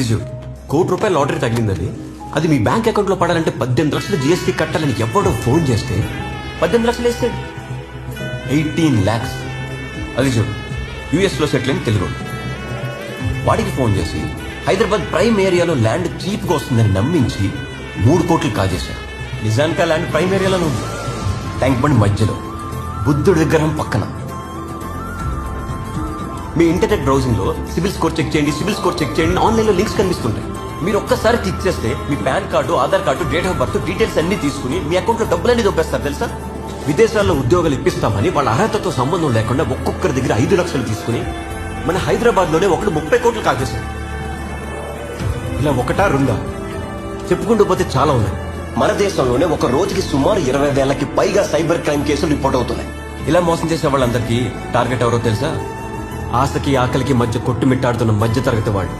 ఇది చూడు కోటి రూపాయల లాటరీ తగిలిందని అది మీ బ్యాంక్ అకౌంట్లో పడాలంటే పద్దెనిమిది లక్షలు జిఎస్టీ కట్టాలని ఎవడో ఫోన్ చేస్తే పద్దెనిమిది లక్షలు వేస్తాడు ఎయిటీన్ ల్యాక్స్. అది చూడు యుఎస్లో సెటిల్ అయిన తెలుగు వాడికి ఫోన్ చేసి హైదరాబాద్ ప్రైమ్ ఏరియాలో ల్యాండ్ చీప్గా వస్తుందని నమ్మించి మూడు కోట్లు కాజేశారు నిజానికి ఆ ల్యాండ్ ప్రైమ్ ఏరియాలో ఉంది. ట్యాంక్ బండ్ మధ్యలో. బుద్ధుడి విగ్రహం పక్కన. మీ ఇంటర్నెట్ బ్రౌజింగ్లో సిబిల్ స్కోర్ చెక్ చేయండి సిబిల్ స్కోర్ చెక్ చేయండి ఆన్లైన్లో లింక్స్ కనిపిస్తుంటాయి. మీరు ఒక్కసారి క్లిక్ చేస్తే మీ PAN card Aadhaar card date of birth details అన్ని తీసుకుని మీ అకౌంట్లో డబ్బులన్నీ దొబ్బేస్తారు తెలుసా? విదేశాల్లో ఉద్యోగాలు ఇప్పిస్తామని వాళ్ళ అర్హతతో సంబంధం లేకుండా ఒక్కొక్కరి దగ్గర ఐదు లక్షలు తీసుకుని మన హైదరాబాద్లోనే ఒకటి ముప్పై కోట్లు కాజేశారు ఇలా ఒకటా రెండా? చెప్పుకుంటూ పోతే చాలా ఉన్నాయి. మన దేశంలోనే ఒక రోజుకి సుమారు ఇరవై వేలకి పైగా సైబర్ క్రైమ్ కేసులు రిపోర్ట్ అవుతున్నాయి. ఇలా మోసం చేసే వాళ్ళందరికీ టార్గెట్ ఎవరో తెలుసా? ఆశకి ఆకలికి మధ్య కొట్టుమిట్టాడుతున్న మధ్యతరగతి వాళ్ళు